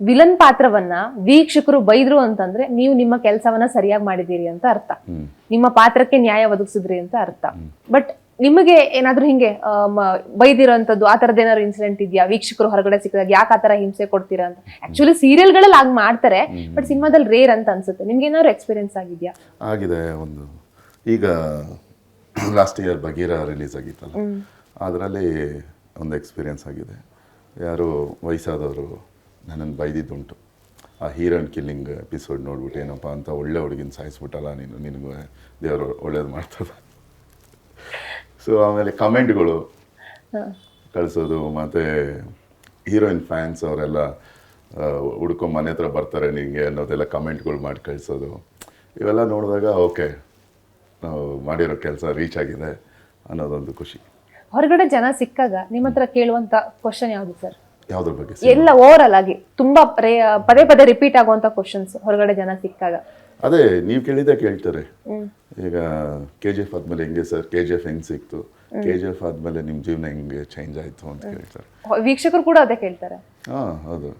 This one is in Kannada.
ವಿಲನ್ ಪಾತ್ರವನ್ನ ವೀಕ್ಷಕರು ಬೈದ್ರು ಅಂತಂದ್ರೆ ನೀವು ನಿಮ್ಮ ಕೆಲಸವನ್ನ ಸರಿಯಾಗಿ ಮಾಡಿದೀರಿ ಅಂತ ಅರ್ಥ. ನಿಮ್ಮ ಪಾತ್ರಕ್ಕೆ ನ್ಯಾಯ ಒದಗಿಸಿದ್ರಿ ಅಂತ ಅರ್ಥ. ಬಟ್ ನಿಮಗೆ ಏನಾದ್ರೂ ಹಿಂಗೆ ಬೈದಿರೋಂಥದ್ದು ಆ ತರದ ಏನಾದ್ರು ಇನ್ಸಿಡೆಂಟ್ ಇದೆಯಾ? ವೀಕ್ಷಕರು ಹೊರಗಡೆ ಸಿಕ್ಕಿದಾಗ ಯಾಕೆ ಆ ತರ ಹಿಂಸೆ ಕೊಡ್ತೀರಾ ಅಂತ? ಆಕ್ಚುಲಿ ಸೀರಿಯಲ್ಗಳಲ್ಲಿ ಹಾಗೆ ಮಾಡ್ತಾರೆ ಬಟ್ ಸಿನಿಮಾದಲ್ಲಿ ರೇರ್ ಅಂತ ಅನ್ಸುತ್ತೆ. ನಿಮ್ಗೆ ಏನಾದ್ರು ಎಕ್ಸ್ಪೀರಿಯನ್ಸ್ ಆಗಿದ್ಯಾ? ಆಗಿದೆ ಒಂದು ಈಗ ಲಾಸ್ಟ್ ಇಯರ್ ಬಗೀರ ರಿಲೀಸ್ ಆಗಿತ್ತಲ್ಲ? ಅದರಲ್ಲಿ ಒಂದು ಎಕ್ಸ್ಪೀರಿಯನ್ಸ್ ಆಗಿದೆ. ಯಾರು ವಯಸ್ಸಾದವರು ನನ್ನನ್ನು ಬೈದಿದ್ದುಂಟು. ಆ ಹೀರೋನ್ ಕಿಲ್ಲಿಂಗ್ ಎಪಿಸೋಡ್ ನೋಡ್ಬಿಟ್ಟು ಏನಪ್ಪ ಅಂತ ಒಳ್ಳೆ ಹುಡುಗಿನ ಸಾಯಿಸ್ಬಿಟ್ಟಲ್ಲ ನೀನು ನಿನಗೂ ದೇವರು ಒಳ್ಳೇದು ಮಾಡ್ತದ. ಸೊ ಆಮೇಲೆ ಕಮೆಂಟ್ಗಳು ಕಳಿಸೋದು ಮತ್ತು ಹೀರೋಯಿನ್ ಫ್ಯಾನ್ಸ್ ಅವರೆಲ್ಲ ಹುಡ್ಕೊಂಡು ಮನೆ ಹತ್ರ ಬರ್ತಾರೆ ನಿಮಗೆ ಅನ್ನೋದೆಲ್ಲ ಕಮೆಂಟ್ಗಳು ಮಾಡಿ ಕಳಿಸೋದು. ಇವೆಲ್ಲ ನೋಡಿದಾಗ ಓಕೆ ನಾವು ಮಾಡಿರೋ ಕೆಲಸ ರೀಚ್ ಆಗಿದೆ ಅನ್ನೋದೊಂದು ಖುಷಿ. ಹೊರಗಡೆ ಜನ ಸಿಕ್ಕಾಗ ನಿಮ್ಮ ಹತ್ರ ಕೇಳುವಂಥ ಕ್ವಶನ್ ಯಾವುದು ಸರ್? ಯಾವುದ್ರ ಬಗ್ಗೆ ಎಲ್ಲ ಓವರ್ ಆಗಿ ತುಂಬಾ ಪದೇ ಪದೇ ರಿಪೀಟ್ ಆಗುವಂತ ಕ್ವಶನ್ಸ್ ಹೊರಗಡೆ ಜನ ಸಿಕ್ಕಾಗ. ಅದೇ ನೀವು ಕೇಳಿದ ಕೇಳ್ತಾರೆ. ಈಗ ಕೆ ಜಿ ಎಫ್ ಆದ್ಮೇಲೆ ಹೆಂಗೆ ಸರ್? ಕೆ ಜಿ ಎಫ್ ಹೆಂಗ್ ಸಿಕ್ತು? ಕೆ ಜಿ ಎಫ್ ಆದ್ಮೇಲೆ ನಿಮ್ಮ ಜೀವನ ಹೆಂಗೆ ಚೇಂಜ್ ಆಯ್ತು ಅಂತ ಕೇಳ್ತಾರೆ. ವೀಕ್ಷಕರು ಕೂಡ ಅದೇ ಕೇಳ್ತಾರೆ. ಹಾ ಹೌದು.